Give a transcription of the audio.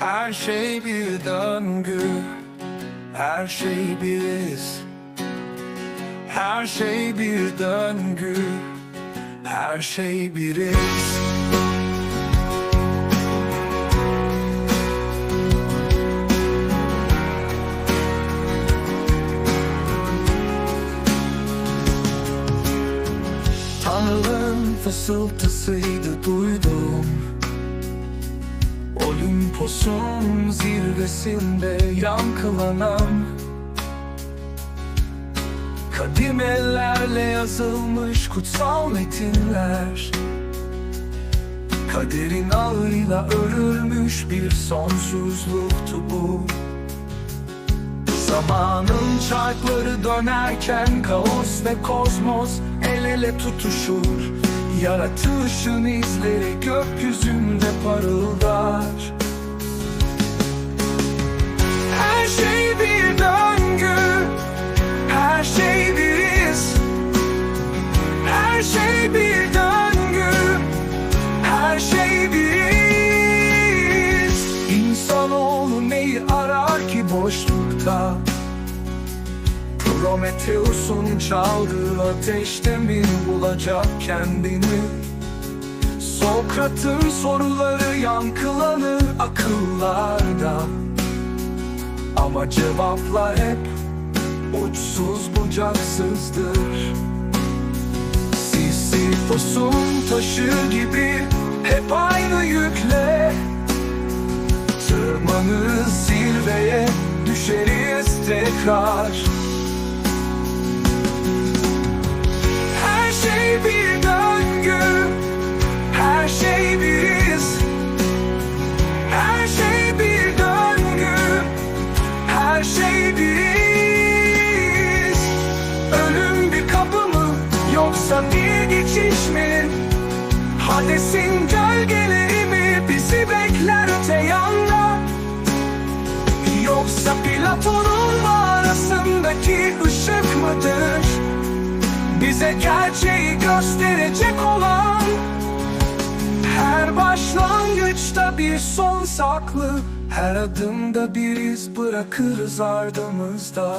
Her şey bir döngü Her şey bir iz. Her şey bir döngü Her şey bir iz. Tanrı'nın fısıltısıydı duydum Olimpos'un zirvesinde yankılanan Kadim ellerle yazılmış kutsal metinler Kaderin ağıyla örülmüş bir sonsuzluktu bu. Zamanın çarkları dönerken kaos ve kozmos el ele tutuşur. Yaratılışın izleri gökyüzünde parıldar boşlukta Prometheus'un çaldığı ateşte mi bulacak kendini? Sokrat'ın soruları yankılanır akıllarda. Ama cevaplar hep uçsuz bucaksızdır. Sisyphos'un taşı gibi hep aynı yükle. Tırmanırız zirveye düşeriz tekrar. Her şey bir döngü. Her şey bir iz. Her şey bir döngü. Her şey bir iz. Ölüm bir kapı mı Yoksa bir geçiş mi? Hades'in gölgeleri mi? Bizi bekler öte yanda Yoksa Platon'un mağarasındaki ışık mıdır? Bize gerçeği gösterecek olan Her başlangıçta bir son saklı Her adımda bir iz bırakırız ardımızda